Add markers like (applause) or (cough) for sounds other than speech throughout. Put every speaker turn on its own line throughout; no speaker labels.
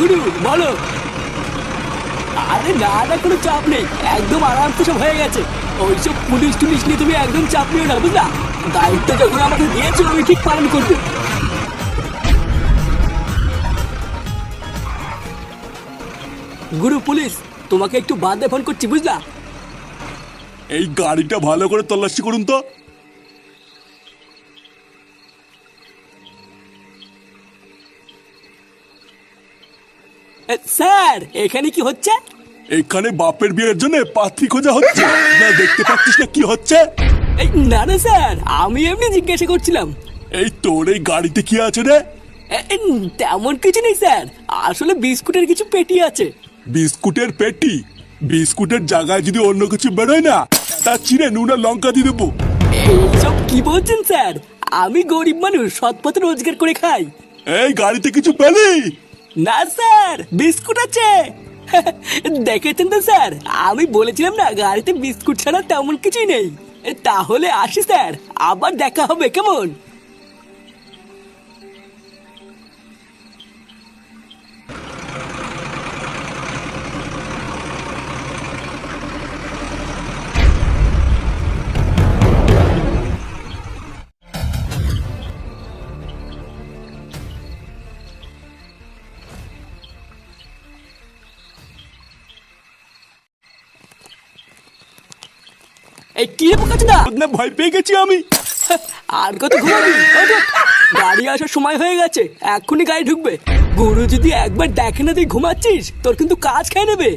হ্যাঁ বলো। আরে না না, কোনো চাপ নেই। একদম আরামসে সব হয়ে গেছে। ওইসব পুলিশ টুলিশ নিয়ে তুমি একদম চাপ নিও না, বুঝলা? দায়িত্ব যখন আমাকে দিয়েছ, আমি ঠিক পালন করব। গুরু পুলিশ, তোমাকে একটু বাদে ফোন করছি, বুঝলা?
এই গাড়িটা ভালো করে তল্লাশি করুন তো।
স্যার এখানে কি হচ্ছে?
এখানে বাপের বিয়ের জন্য পাত্রী খোঁজা হচ্ছে। না দেখতে পাচ্ছিস না কি হচ্ছে?
এই, না না স্যার আমি এমনি জিজ্ঞাসা করছিলাম।
এই তোর এই গাড়িতে কি আছে রে?
তেমন কিছু নেই স্যার। আসলে বিস্কুটের কিছু পেটি আছে।
বিস্কুটের পেটি? বিস্কুটের জায়গায় যদি অন্য কিছু বেরোয় না তা চিনে নুন আর লঙ্কা দিয়ে দেবো।
এইসব কি বলছেন স্যার? আমি গরিব মানুষ সৎ পথে রোজগার করে খাই।
এই গাড়িতে কিছু পেলি?
না, স্যার, বিস্কুট আছে। (laughs) দেখেছেন তো, স্যার? আমি বলেছিলাম না, গাড়িতে বিস্কুট ছাড়া তেমন কিছুই নেই। তাহলে আসি, স্যার। আবার দেখা হবে, কেমন? এই কি রে?
না ভয় পেয়ে গেছি আমি।
আর কত ঘুমাবি। গাড়ি আসার সময় হয়ে গেছে এক্ষুনি গাড়ি ঢুকবে। গুরু যদি একবার দেখে না তুই ঘুমাচ্ছিস তোর কিন্তু কাজ খেয়ে নেবে।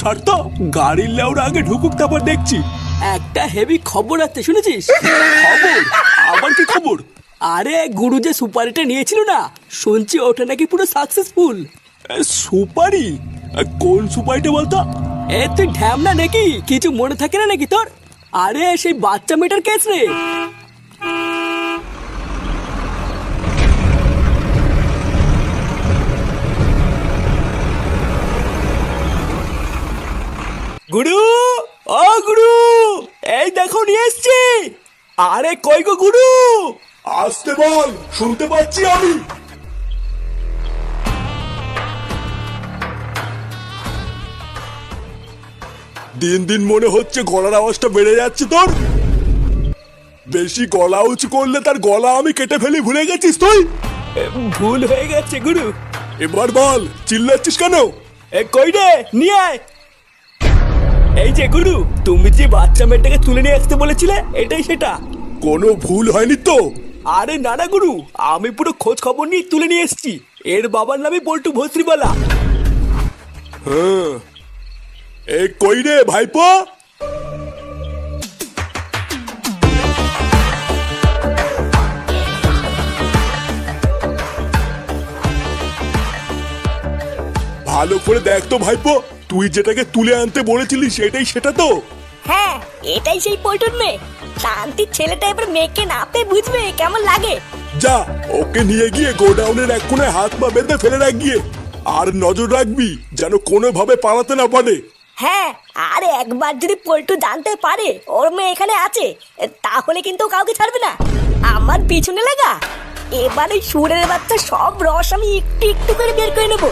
ছাড় তো গাড়ির লেউর আগে ঢুকুক তারপর দেখছি।
একটা হেভি খবর আছে শুনেছিস?
খবর? আবার কি খবর?
আরে গুরু যে সুপারিটা নিয়েছিল না শুনছি ওটা নাকি পুরো সাকসেসফুল
সুপারি? কোন সুপারিটা বলতো?
এ তুই ঢ্যামনা নাকি? কিছু মনে থাকে না নাকি তোর? আরে, সেই বাচ্চা মেয়েটার কেস রে। গুরু, ও গুরু, এই দেখো, নিয়ে এসছি। আরে, কই গো গুরু?
আসতে বল, শুনতে পাচ্ছি আমি। দিন দিন মনে হচ্ছে গলার আওয়াজটা বেড়ে যাচ্ছে তোর। বেশি গলা উঁচু করলে তার গলা আমি কেটে ফেলি ভুলে গেছিস তুই?
ভুল হয়ে গেছে গুরু।
এবার বল চিল্লাচ্ছিস কেন?
কই রে? নিয়ে আয়। এই যে গুরু তুমি যে বাচ্চা মেয়েটাকে তুলে নিয়ে আসতে বলেছিলে এটাই সেটা।
কোনো ভুল হয়নি তো?
আরে নানা গুরু আমি পুরো খোঁজ খবর নিয়ে তুলে নিয়ে এসেছি। এর বাবার নামই বল্টু ভস্রিবালা।
হ্যাঁ এ কই রে ভাইপো? ভালো করে দেখ তো ভাইপো তুই যেটাকে তুলে আনতে বলেছিলি সেটাই সেটা তো।
হ্যাঁ এটাই সেই পল্টুর মেয়ে। শান্তির ছেলেটা এবার মেয়েকে না পেয়ে বুঝবে কেমন লাগে?
যা ওকে নিয়ে গিয়ে গোডাউনের এক কোণে হাত পা বেঁধে ফেলে রাখ গিয়ে। আর নজর রাখবি যেন কোনোভাবে পালাতে না পারে।
হ্যাঁ আর একবার যদি পল্টু জানতে পারে ওর মেয়ে এখানে আছে, তাহলে কিন্তু কাউকে ছাড়বে না। আমার পিছনে লাগা। এবারে সুরের বাচ্চা সব রস আমি একটু একটু করে বের করে নেব।